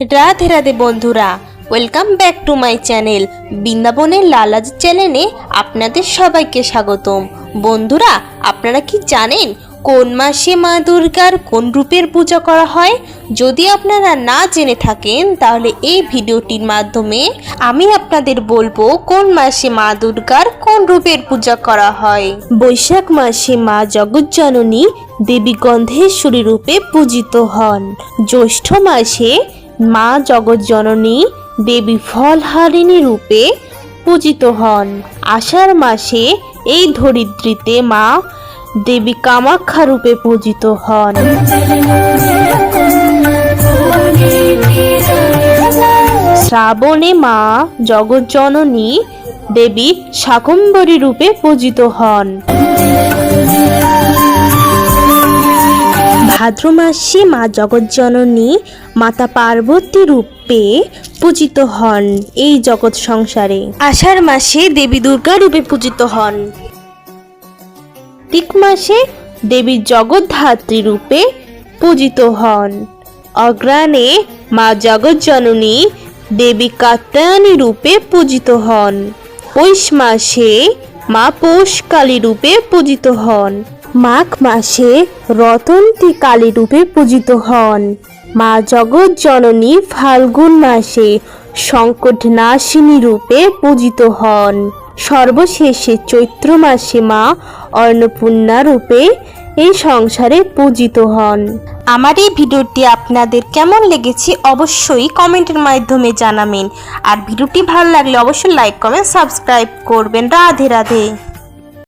রাধে রাধে বন্ধুরা welcome back to my channel বৃন্দাবনের লালাজ চ্যানেলে আপনাদের সবাইকে স্বাগতম। বন্ধুরা, আপনারা কি জানেন কোন মাসে মা দুর্গার কোন রূপের পূজা করা হয়? যদি আপনারা না জেনে থাকেন, তাহলে এই ভিডিওটির মাধ্যমে আমি আপনাদের বলব কোন মাসে মা দুর্গার কোন রূপের পূজা করা হয়। বৈশাখ মাসে মা জগজ্জননী দেবী গন্ধেশ্বরী রূপে পূজিত হন। জ্যৈষ্ঠ মাসে মা জগজ্জননী দেবী ফলহারিণী রূপে পূজিত হন। আষাঢ় মাসে এই ধরিত্রীতে মা দেবী কামাখ্যা রূপে পূজিত হন। শ্রাবণে মা জগজ্জননী দেবী শাকম্বরী রূপে পূজিত হন। ভাদ্র মাসে মা জগজ্জননী মাতা পার্বতী রূপে পূজিত হন এই জগৎ সংসারে। আষাঢ় মাসে দেবী দুর্গা রূপে পূজিত হন। কার্তিক মাসে দেবী জগদ্ধাত্রী রূপে পূজিত হন। অগ্রাণে মা জগজ্জননী দেবী কাত্যায়নী রূপে পূজিত হন। পৌষ মাসে মা পৌষকালী রূপে পূজিত হন। মাঘ মাসে রতন্তী কালী রূপে পূজিত হন। মা জগৎ জননী ফাল্গুন মাসে সংকট নাশিনী রূপে পূজিত হন। সর্বশেষে চৈত্র মাসে মা অন্নপূর্ণা রূপে এই সংসারে পূজিত হন। আমার এই ভিডিওটি আপনাদের কেমন লেগেছে অবশ্যই কমেন্টের মাধ্যমে জানাবেন। আর ভিডিওটি ভালো লাগলে অবশ্যই লাইক, কমেন্ট, সাবস্ক্রাইব করবেন। রাধে রাধে।